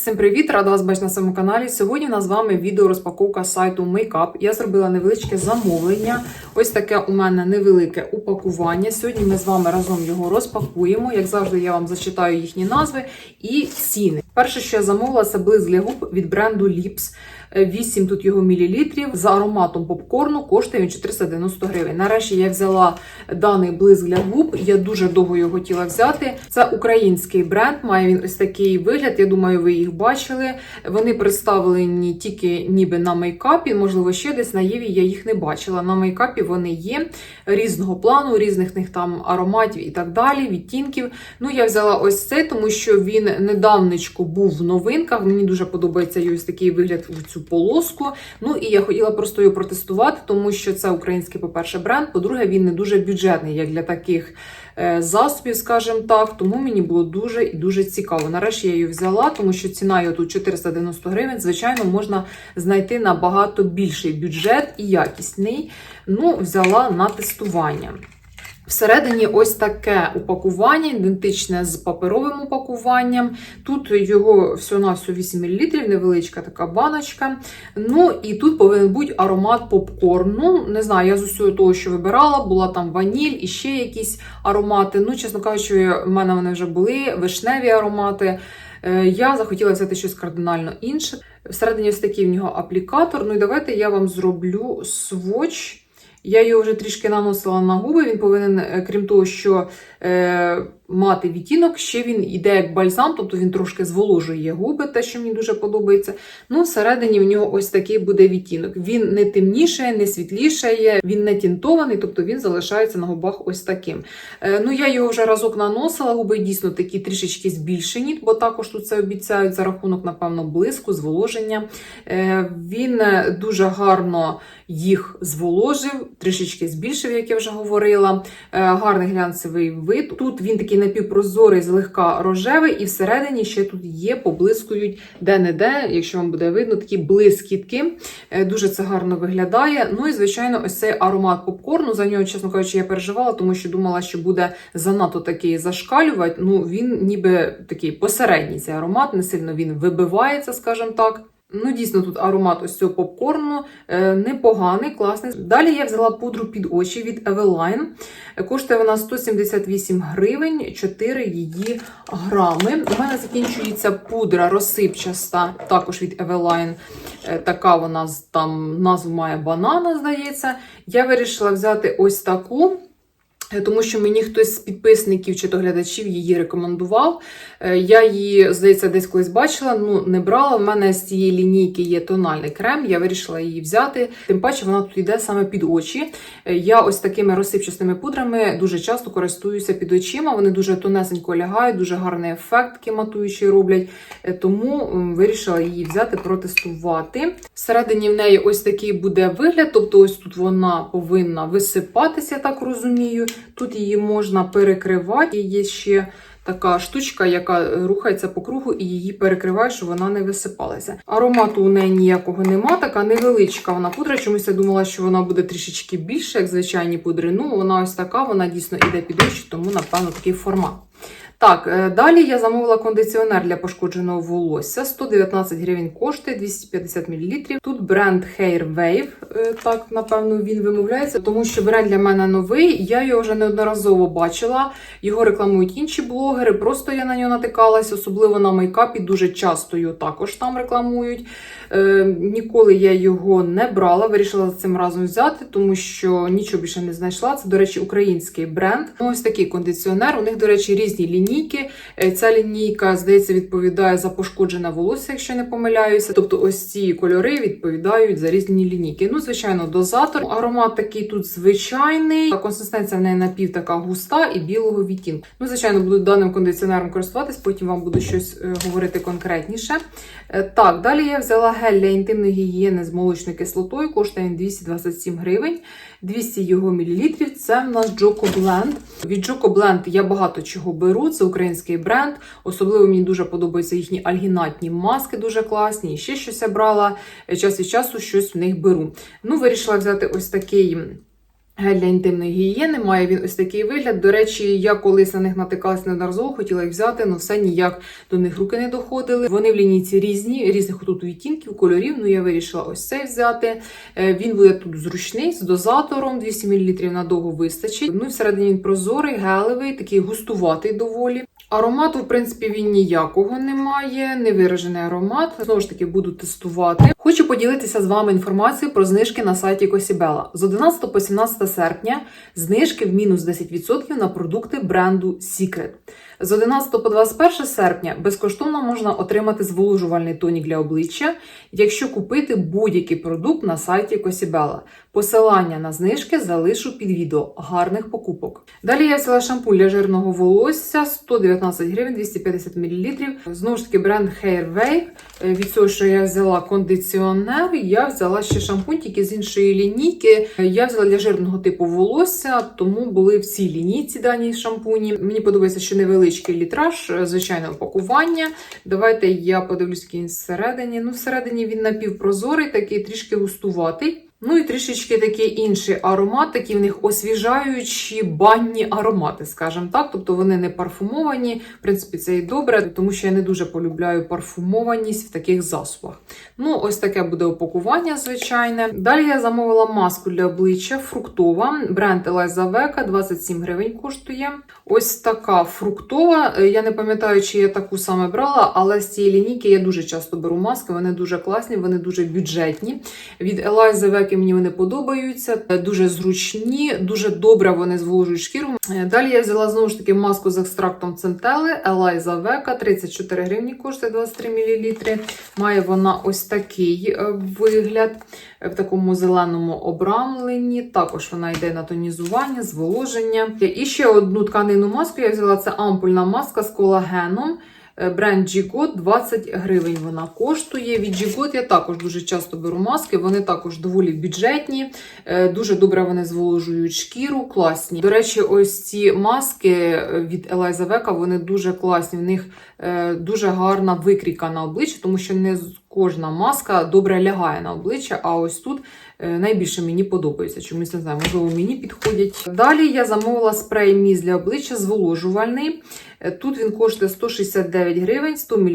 Всім привіт! Рада вас бачити на своєму каналі. Сьогодні у нас з вами відео розпаковка сайту Makeup. Я зробила невеличке замовлення. Ось таке у мене невелике упакування. Сьогодні ми з вами разом його розпакуємо. Як завжди, я вам зачитаю їхні назви і ціни. Перше, що я замовила, це блиск для губ від бренду Lips. 8 тут його мілілітрів за ароматом попкорну коштує він 490 гривень. Нарешті я взяла даний блиск для губ. Я дуже довго його хотіла взяти. Це український бренд, має він ось такий вигляд. Я думаю, ви їх бачили. Вони представлені тільки ніби на мейкапі, можливо, ще десь на Єві я їх не бачила. На мейкапі вони є різного плану, різних них там ароматів і так далі, відтінків. Ну, я взяла ось цей, тому що він недавничко був в новинках. Мені дуже подобається ось такий вигляд в цю полоску. Ну і я хотіла просто його протестувати, тому що це український, по-перше, бренд. По-друге, він не дуже бюджетний, як для таких е, засобів, скажімо так. Тому мені було дуже і дуже цікаво. Нарешті я її взяла, тому що ціна його тут 490 гривень. Звичайно, можна знайти набагато більший бюджет і якісний. Ну, взяла на тестування. Всередині ось таке упакування, ідентичне з паперовим упакуванням. Тут його всього-навсього 8 мл, невеличка така баночка. Ну і тут повинен бути аромат попкорну. Не знаю, я з усього того, що вибирала, була там ваніль і ще якісь аромати. Ну, чесно кажучи, в мене вони вже були вишневі аромати. Е, Я захотіла взяти щось кардинально інше. Всередині ось такий в нього аплікатор. Ну і давайте я вам зроблю своч. Я його вже трішки наносила на губи. Він повинен, е, крім того, що е, мати відтінок, ще він йде як бальзам, тобто він трошки зволожує губи, те, що мені дуже подобається. Ну, всередині в нього ось такий буде відтінок. Він не темнішає, не світлішає, він не тінтований, тобто він залишається на губах ось таким. Е, ну, я його вже разок наносила, губи дійсно такі трішечки збільшені, бо також тут це обіцяють за рахунок, напевно, блиску, зволоження. Е, він дуже гарно їх зволожив, трішечки збільшив, як я вже говорила. Е, Гарний глянцевий вид. Тут він такий напівпрозорий, злегка рожевий, і всередині ще тут є, поблискують де-не-де, якщо вам буде видно, такі блискітки. Е, Дуже це гарно виглядає. Ну і, звичайно, ось цей аромат попкорну. За нього, чесно кажучи, я переживала, тому що думала, що буде занадто такий зашкалювати. Ну, він ніби такий посередній цей аромат, не сильно він вибивається, скажімо так. Ну, дійсно, тут аромат ось цього попкорну е, непоганий, класний. Далі я взяла пудру під очі від Eveline. Е, Коштує вона 178 гривень, 4 її грами. У мене закінчується пудра розсипчаста, також від Eveline. Е, Така вона там назву має банана, здається. Я вирішила взяти ось таку. Е, Тому що мені хтось з підписників чи то глядачів її рекомендував. Е, Я її, здається, десь колись бачила, ну не брала. У мене з цієї лінійки є тональний крем, я вирішила її взяти. Тим паче вона тут йде саме під очі. Е, Я ось такими розсипчастими пудрами дуже часто користуюся під очима. Вони дуже тонесенько лягають, дуже гарний ефект такий роблять. Тому вирішила її взяти, протестувати. Всередині в неї ось такий буде вигляд, тобто ось тут вона повинна висипатися, я так розумію. Тут її можна перекривати. І Є ще така штучка, яка рухається по кругу і її перекриває, щоб вона не висипалася. Аромату у неї ніякого нема, така невеличка вона пудра. Чомусь я думала, що вона буде трішечки більше, як звичайні пудри. Ну, вона ось така, вона дійсно іде під очі, тому, напевно, такий формат. Так, е, далі я замовила кондиціонер для пошкодженого волосся. 119 гривень коштує, 250 мл. Тут бренд Hair Wave, е, так напевно він вимовляється, тому що бренд для мене новий. Я його вже неодноразово бачила. Його рекламують інші блогери. Просто я на нього натикалась, особливо на мейкапі. Дуже часто його також там рекламують. Е, ніколи я його не брала, вирішила цим разом взяти, тому що нічого більше не знайшла. Це, до речі, український бренд. Ну, Ось такий кондиціонер. У них, до речі, різні лінійки. Е, Ця лінійка, здається, відповідає за пошкоджене волосся, якщо не помиляюся. Тобто, ось ці кольори відповідають за різні лінійки. Ну, звичайно, дозатор. Аромат такий тут звичайний. Консистенція в неї напів така густа і білого відтінку. Ну, звичайно, буду даним кондиціонером користуватись, потім вам буду щось е, говорити конкретніше. Е, Так, далі я взяла гель для інтимної гігієни з молочною кислотою, коштує він 227 гривень, 200 його мілілітрів. Це в нас Joko Blend. Від Joko Blend я багато чого беру, це український бренд. Особливо мені дуже подобаються їхні альгінатні маски, дуже класні. І ще щось я брала. Е, Час від часу щось в них беру. Ну, вирішила взяти ось такий Гель для інтимної гігієни має він ось такий вигляд. До речі, я колись на них натикалась неодноразово, хотіла їх взяти, але все ніяк до них руки не доходили. Вони в лінійці різні, різних тут відтінків, кольорів. Ну я вирішила ось цей взяти. Е, Він буде тут зручний з дозатором, 200 мл надовго вистачить. Ну і всередині він прозорий, гелевий, такий густуватий доволі. Аромату, в принципі, він ніякого не має, невиражений аромат. Знову ж таки, буду тестувати. Хочу поділитися з вами інформацією про знижки на сайті Косібела. З 11 по 17 серпня знижки в мінус 10% на продукти бренду Secret. З 11 по 21 серпня безкоштовно можна отримати зволожувальний тонік для обличчя, якщо купити будь-який продукт на сайті Косібела. Посилання на знижки залишу під відео. Гарних покупок. Далі я взяла шампунь для жирного волосся 119 гривень 250 мл. Знову ж таки, бренд Hair Wave. Е, Від цього, що я взяла кондиціонер, я взяла ще шампунь тільки з іншої лінійки. Е, Я взяла для жирного типу волосся, тому були в цій лінійці дані шампуні. Мені подобається, що невеличкий літраж, е, звичайне упакування. Давайте я подивлюсь, який він всередині. Ну, всередині він напівпрозорий, такий трішки густуватий. Ну і трішечки такий інший аромат, такі в них освіжаючі банні аромати, скажімо так. Тобто вони не парфумовані. В принципі, це і добре, тому що я не дуже полюбляю парфумованість в таких засобах. Ну, ось таке буде упакування, звичайне. Далі я замовила маску для обличчя фруктова. Бренд Veka, 27 гривень коштує. Ось така фруктова. Е, Я не пам'ятаю, чи я таку саме брала, але з цієї лінійки я дуже часто беру маски. Вони дуже класні, вони дуже бюджетні. Від Eliza Veka мені вони подобаються, е, дуже зручні, дуже добре вони зволожують шкіру. Е, Далі я взяла знову ж таки маску з екстрактом центели Eliza Veka, 34 гривні коштує 23 мл. Має вона ось такий е, вигляд в такому зеленому обрамленні. Також вона йде на тонізування, зволоження. І ще одну тканину маску я взяла це ампульна маска з колагеном. Е, Бренд G-God 20 гривень вона коштує. Від G-God я також дуже часто беру маски, вони також доволі бюджетні, е, дуже добре вони зволожують шкіру, класні. До речі, ось ці маски е, від Eliza Veka, вони дуже класні. В них дуже гарна викрійка на обличчі, тому що не кожна маска добре лягає на обличчя, а ось тут найбільше мені подобається. Чомусь не знаю, можливо, мені підходять. Далі я замовила спрей міст для обличчя зволожувальний. Е, Тут він коштує 169 гривень, 100 мл.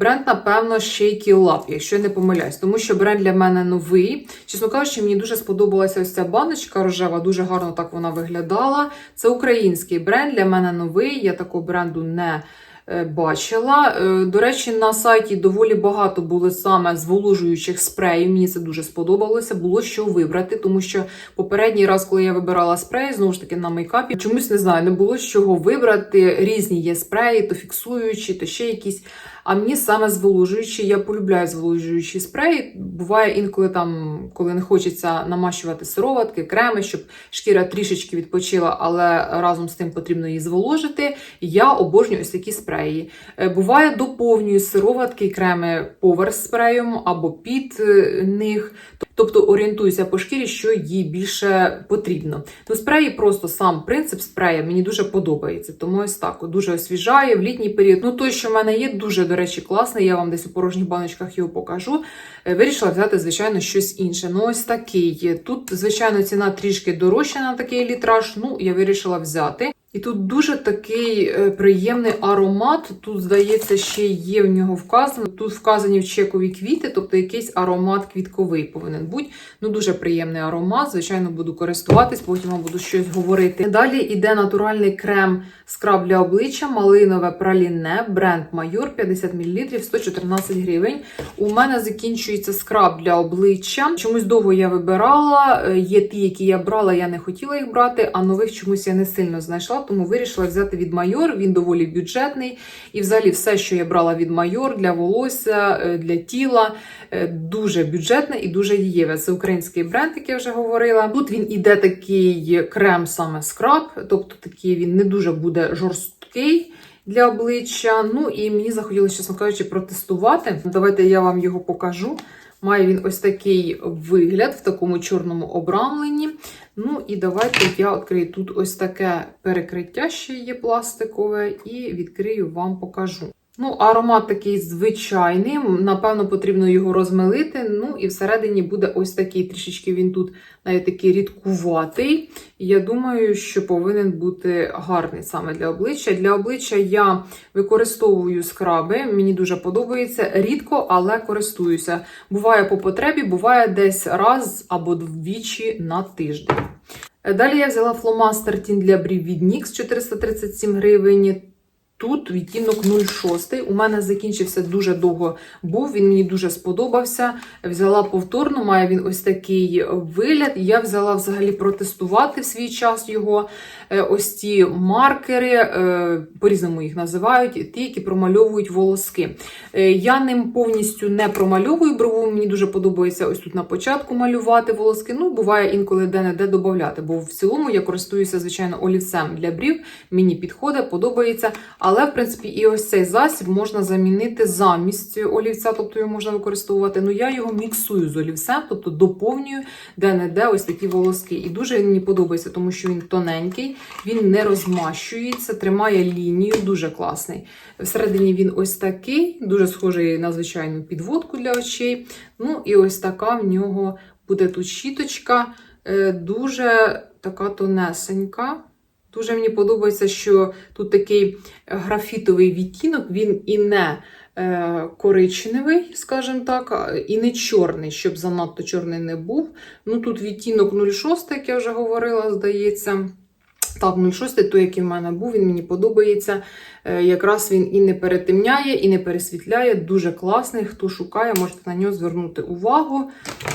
Бренд, напевно, Shaky Lab, якщо я не помиляюсь, тому що бренд для мене новий. Чесно кажучи, мені дуже сподобалася ось ця баночка рожева, дуже гарно так вона виглядала. Це український бренд, для мене новий. Я такого бренду не е, бачила. Е, До речі, на сайті доволі багато були саме зволожуючих спреїв. Мені це дуже сподобалося. Було що вибрати, тому що попередній раз, коли я вибирала спреї, знову ж таки на мейкапі, чомусь не знаю, не було з чого вибрати. Різні є спреї, то фіксуючі, то ще якісь. А мені саме зволожуючі, я полюбляю зволожуючі спреї. Буває інколи там, коли не хочеться намащувати сироватки, креми, щоб шкіра трішечки відпочила, але разом з тим потрібно її зволожити. Я обожнюю ось такі спреї. Е, Буває, доповнюю сироватки і креми поверх спреєм або під е, них. Тобто орієнтуюся по шкірі, що їй більше потрібно. Ну, спреї просто сам принцип спрея мені дуже подобається. Тому ось так дуже освіжає в літній період. Ну, той, що в мене є, дуже, до речі, класний. Я вам десь у порожніх баночках його покажу. Е, Вирішила взяти, звичайно, щось інше. Ну, ось такий. Тут, звичайно, ціна трішки дорожча на такий літраж. Ну, я вирішила взяти. І тут дуже такий е, приємний аромат. Тут, здається, ще є в нього вказано. Тут вказані в чекові квіти, тобто якийсь аромат квітковий повинен бути. Ну, дуже приємний аромат. Звичайно, буду користуватись, потім вам буду щось говорити. Далі йде натуральний крем скраб для обличчя, малинове праліне, бренд Майор 50 мл, 114 гривень. У мене закінчується скраб для обличчя. Чомусь довго я вибирала. Е, Є ті, які я брала, я не хотіла їх брати, а нових чомусь я не сильно знайшла, тому вирішила взяти від Майор. Він доволі бюджетний. І взагалі все, що я брала від Майор для волосся, е, для тіла, е, дуже бюджетне і дуже дієве. Це український бренд, як я вже говорила. Тут він іде такий крем саме скраб, тобто такий він не дуже буде жорсткий. Для обличчя. Ну і мені захотілося, чесно кажучи, протестувати. Давайте я вам його покажу. Має він ось такий вигляд в такому чорному обрамленні. Ну і давайте я відкрию тут ось таке перекриття ще є пластикове, і відкрию вам покажу. Ну, аромат такий звичайний. Напевно, потрібно його розмилити. Ну, і всередині буде ось такий трішечки він тут навіть такий рідкуватий. Я думаю, що повинен бути гарний саме для обличчя. Для обличчя я використовую скраби, мені дуже подобається. Рідко, але користуюся. Буває по потребі, буває десь раз або двічі на тиждень. Далі я взяла фломастер тінь для брів від NYX 437 гривень. Тут відтінок 06. У мене закінчився дуже довго був, він мені дуже сподобався. Взяла повторно, має він ось такий вигляд. Я взяла взагалі протестувати в свій час його. Е, Ось ці маркери, е, по-різному їх називають, ті, які промальовують волоски. Е, Я ним повністю не промальовую брову. Мені дуже подобається ось тут на початку малювати волоски. Ну, буває інколи де-не-де додати, бо в цілому я користуюся, звичайно, олівцем для брів. Мені підходить, подобається. Але, в принципі, і ось цей засіб можна замінити замість олівця, тобто його можна використовувати. Ну, я його міксую з олівцем, тобто доповнюю де-не-де ось такі волоски. І дуже мені подобається, тому що він тоненький, він не розмащується, тримає лінію, дуже класний. Всередині він ось такий, дуже схожий на звичайну підводку для очей. Ну, і ось така в нього буде тут щіточка, е, дуже така тонесенька. Дуже мені подобається, що тут такий графітовий відтінок, він і не е, коричневий, скажімо так, і не чорний, щоб занадто чорний не був. Ну тут відтінок 06, як я вже говорила, здається. Так, 06, той, який в мене був, він мені подобається. Е, Якраз він і не перетемняє, і не пересвітляє. Дуже класний. Хто шукає, можете на нього звернути увагу.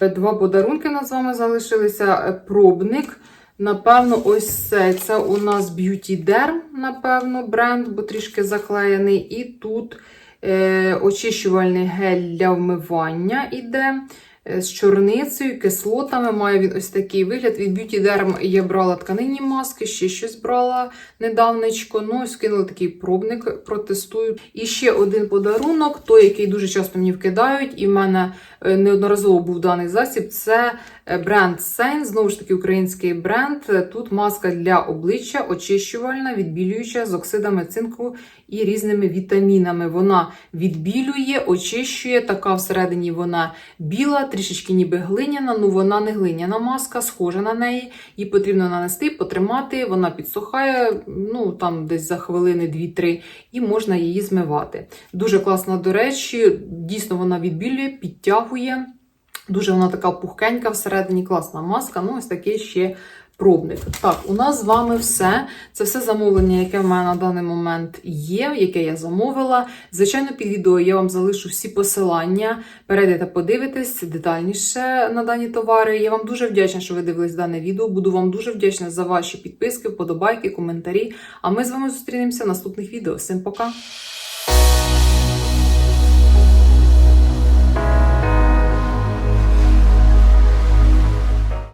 Е, Два подарунки нас з вами залишилися. Е, Пробник. Напевно, ось це. Це у нас Beauty Derm, напевно, бренд, бо трішки заклеєний. І тут е, очищувальний гель для вмивання іде. Е, З чорницею, кислотами. Має він ось такий вигляд. Від Beauty Derm я брала тканинні маски, ще щось брала недавнечко. Ну, ось кинула такий пробник, протестую. І ще один подарунок, той, який дуже часто мені вкидають, і в мене е, неодноразово був даний засіб. Це е, бренд Sein, знову ж таки, український бренд. Тут маска для обличчя, очищувальна, відбілююча з оксидами цинку і різними вітамінами. Вона відбілює, очищує. Така всередині вона біла, трішечки ніби глиняна. Ну вона не глиняна маска, схожа на неї. Її потрібно нанести, потримати. Вона підсухає, ну там десь за хвилини 2-3, і можна її змивати. Дуже класна, до речі, дійсно вона відбілює, підтягує. Дуже вона така пухкенька всередині, класна маска. Ну, ось такий ще пробник. Так, у нас з вами все. Це все замовлення, яке в мене на даний момент є, яке я замовила. Звичайно, під відео я вам залишу всі посилання. Перейдете, подивитесь детальніше на дані товари. Я вам дуже вдячна, що ви дивились дане відео. Буду вам дуже вдячна за ваші підписки, вподобайки, коментарі. А ми з вами зустрінемося в наступних відео. Всім пока!